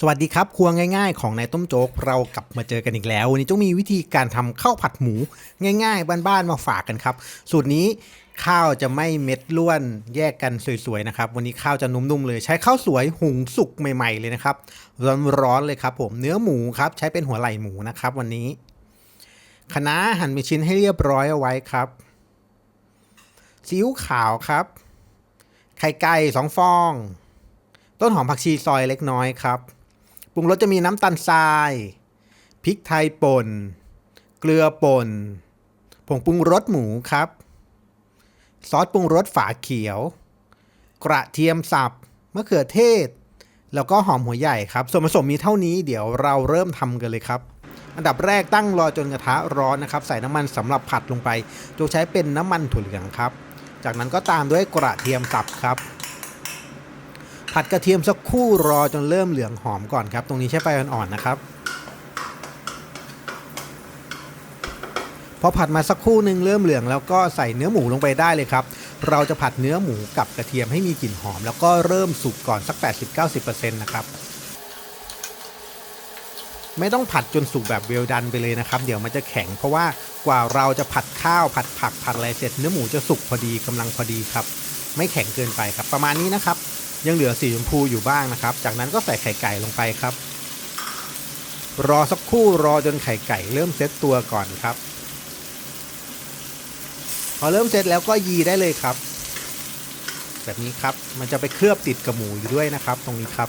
สวัสดีครับ ครัวง่ายๆ ของนายต้มโจ๊กเรากลับมาเจอกันอีกแล้ว วันนี้ต้องมีวิธีการทำข้าวผัดหมูง่ายๆ บ้านๆมาฝากกันครับ สูตรนี้ข้าวจะไม่เม็ดล้วนแยกกันสวยๆนะครับวันนี้ข้าวจะนุ่มๆเลย ใช้ข้าวสวยหุงสุกใหม่ๆเลยนะครับร้อนๆเลยครับ ผมเนื้อหมูครับใช้เป็นหัวไหล่หมูนะครับ วันนี้คะน้าหั่นเป็นชิ้นให้เรียบร้อยเอาไว้ครับซีอิ๊วขาวครับ ไข่ไก่สองฟอง ต้นหอมผักชีซอยเล็กน้อยครับ รุงรสจะมีน้ำตาลทรายพริกไทยป่น เกลือป่น ผงปรุงรสหมูครับ ซอสปรุงรสฝาเขียว กระเทียมสับมะเขือเทศ แล้วก็หอมหัวใหญ่ครับ ส่วนผสมมีเท่านี้เดี๋ยวเราเริ่มทำกันเลยครับอันดับแรกตั้งรอจนกระทะร้อนนะครับ ใส่น้ำมันสำหรับผัดลงไปโดยใช้เป็นน้ำมันถั่วเหลืองครับ จากนั้นก็ตามด้วยกระเทียมสับครับ ผัดกระเทียมสักคู่รอจนเริ่มเหลืองหอมก่อนครับ ตรงนี้ใช้ไฟอ่อนๆนะครับ พอผัดมาสักครู่หนึ่งเริ่มเหลืองแล้วก็ใส่เนื้อหมูลงไปได้เลยครับ เราจะผัดเนื้อหมูกับกระเทียมให้มีกลิ่นหอม แล้วก็เริ่มสุกก่อนสัก 80-90%นะครับไม่ต้องผัดจนสุกแบบเวลดันไปเลยนะครับ เดี๋ยวมันจะแข็งเพราะว่ากว่าเราจะผัดข้าวผัดผักผัดอะไรเสร็จเนื้อหมูจะสุกพอดีกำลังพอดีครับ ไม่แข็งเกินไปครับประมาณนี้นะครับ ยังเหลือสีชมพูอยู่บ้างนะครับ จากนั้นก็ใส่ไข่ไก่ลงไปครับ รอสักครู่รอจนไข่ไก่เริ่มเซตตัวก่อนครับ พอเริ่มเซตแล้วก็ยีได้เลยครับ แบบนี้ครับมันจะไปเคลือบติดกับหมูอยู่ด้วยนะครับ ตรงนี้ครับ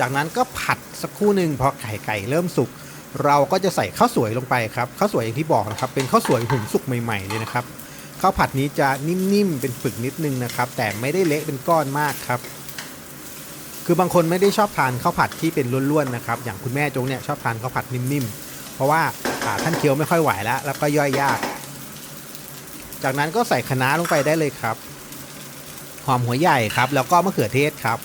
จากนั้นก็ผัดสักครู่หนึ่งพอไข่ไก่เริ่มสุกเราก็จะใส่ข้าวสวยลงไปครับข้าวสวยอย่างที่บอกนะครับ เป็นข้าวสวยหุงสุกใหม่ๆเลยนะครับ ข้าวผัดนี้จะนิ่มๆเป็นปึกนิดนึงนะครับ แต่ไม่ได้เละเป็นก้อนมากครับ คือบางคนไม่ได้ชอบทานข้าวผัดที่เป็นล้วนๆนะครับ อย่างคุณแม่จงเนี่ยชอบทานข้าวผัดนิ่มๆ เพราะว่าท่านเคี้ยวไม่ค่อยไหวแล้ว แล้วก็ย่อยยาก จากนั้นก็ใส่คะน้าลงไปได้เลยครับ หอมหัวใหญ่ครับ แล้วก็มะเขือเทศครับ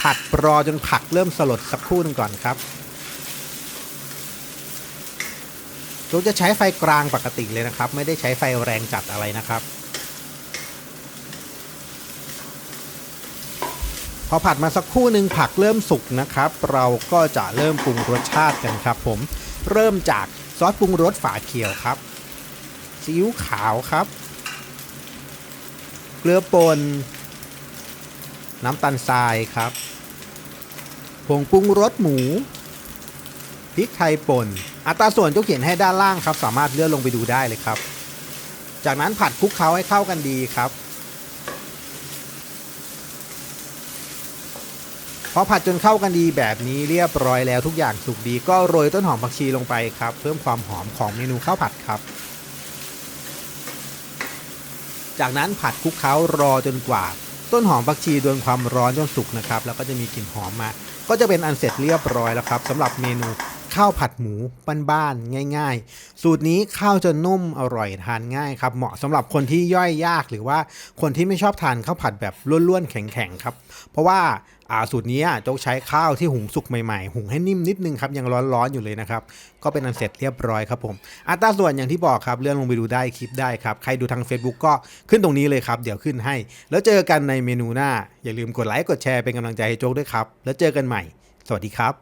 ผัดรอจนผักเริ่มสลดสักครู่หนึงก่อนครับ โจ๊กจะใช้ไฟกลางปกติเลยนะครับ ไม่ได้ใช้ไฟแรงจัดอะไรนะครับ พอผัดมาสักครู่หนึ่งผักเริ่มสุกนะครับ เราก็จะเริ่มปรุงรสชาติกันครับ ผมเริ่มจากซอสปรุงรสฝาเขียวครับซีอิ๊วขาวครับ เกลือป่นน้ำตาลทรายครับผงปรุงรสหมูพริกไทยป่น อัตราส่วนจะเขียนให้ด้านล่างครับ สามารถเลื่อนลงไปดูได้เลยครับ จากนั้นผัดคลุกเคล้าให้เข้ากันดีครับ พอผัดจนเข้ากันดีแบบนี้เรียบร้อยแล้วทุกอย่างสุกดีก็โรยต้นหอมผักชีลงไปครับ เพิ่มความหอมของเมนูข้าวผัดครับ จากนั้นผัดคลุกเคล้ารอจนกว่า ต้นหอมผักชีโดนความร้อนจนสุกนะครับ แล้วก็จะมีกลิ่นหอมมา ก็จะเป็นอันเสร็จเรียบร้อยแล้วครับสำหรับเมนู ข้าวผัดหมูบ้านๆง่าย ๆ สูตรนี้ข้าวจะนุ่มอร่อยทานง่ายครับเหมาะสำหรับคนที่ย่อยยากหรือว่าคนที่ไม่ชอบทานข้าวผัดแบบล้วนๆแข็งๆครับ เพราะว่าอ่าสูตรนี้โจ๊กใช้ข้าวที่หุงสุกใหม่ๆ หุงให้นิ่มนิดนึงครับยังร้อนๆอยู่เลยนะครับ ก็เป็นอันเสร็จเรียบร้อยครับผมอัตราส่วนอย่างที่บอกครับเลื่อนลงไปดูได้คลิปได้ครับ ใครดูทาง Facebook ก็ขึ้นตรงนี้เลยครับ เดี๋ยวขึ้นให้ แล้วเจอกันในเมนูหน้า อย่าลืมกดไลค์กดแชร์เป็นกำลังใจให้โจ๊กด้วยครับ แล้วเจอกันใหม่ สวัสดีครับ